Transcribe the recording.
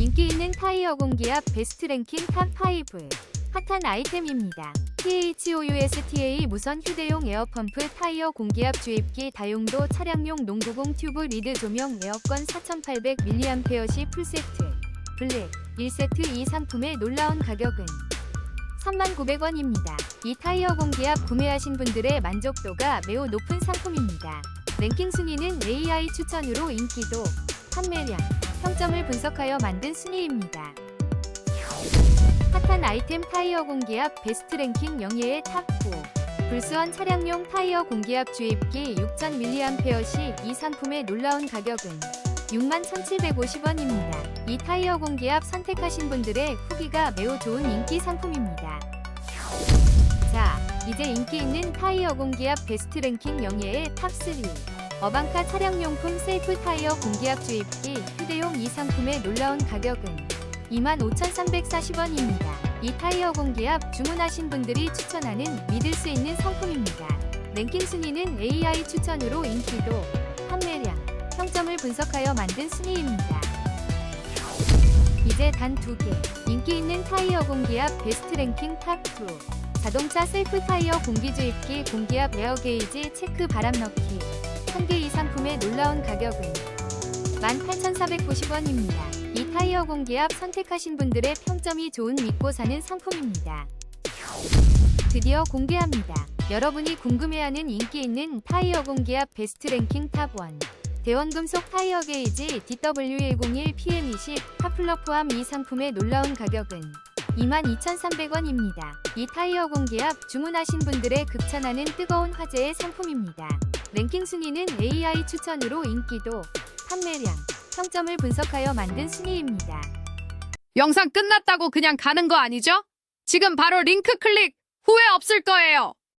인기 있는 타이어 공기압 베스트 랭킹 탑5 핫한 아이템입니다. THOUSTA 무선 휴대용 에어펌프 타이어 공기압 주입기 다용도 차량용 농구공 튜브 리드 조명 에어건 4800mAh 풀세트 블랙 1세트 이 상품의 놀라운 가격은 39,000원입니다. 이 타이어 공기압 구매하신 분들의 만족도가 매우 높은 상품입니다. 랭킹 순위는 AI 추천으로 인기도, 판매량, 평점을 분석하여 만든 순위입니다. 핫한 아이템 타이어 공기압 베스트 랭킹 영예의 탑4 불수원 차량용 타이어 공기압 주입기 6000mAh 시 이 상품의 놀라운 가격은 61,750원입니다. 이 타이어 공기압 선택하신 분들의 후기가 매우 좋은 인기 상품입니다. 자, 이제 인기 있는 타이어 공기압 베스트 랭킹 영예의 탑3 어방카 차량용품 셀프 타이어 공기압 주입기 휴대용 이 상품의 놀라운 가격은 25,340원입니다. 이 타이어 공기압 주문하신 분들이 추천하는 믿을 수 있는 상품입니다. 랭킹 순위는 AI 추천으로 인기도, 판매량, 평점을 분석하여 만든 순위입니다. 이제 단 두 개. 인기 있는 타이어 공기압 베스트 랭킹 탑2. 자동차 셀프 타이어 공기주입기 공기압 에어 게이지 체크 바람 넣기. 한 개 이 상품의 놀라운 가격은 18,490원입니다. 이 타이어 공기압 선택하신 분들의 평점이 좋은 믿고 사는 상품입니다. 드디어 공개합니다. 여러분이 궁금해하는 인기 있는 타이어 공기압 베스트 랭킹 탑1. 대원금속 타이어 게이지 DW101PM20 파플러 포함 이 상품의 놀라운 가격은 22,300원입니다. 이 타이어 공기압 주문하신 분들의 극찬하는 뜨거운 화제의 상품입니다. 랭킹 순위는 AI 추천으로 인기도, 판매량, 평점을 분석하여 만든 순위입니다. 영상 끝났다고 그냥 가는 거 아니죠? 지금 바로 링크 클릭 후회 없을 거예요.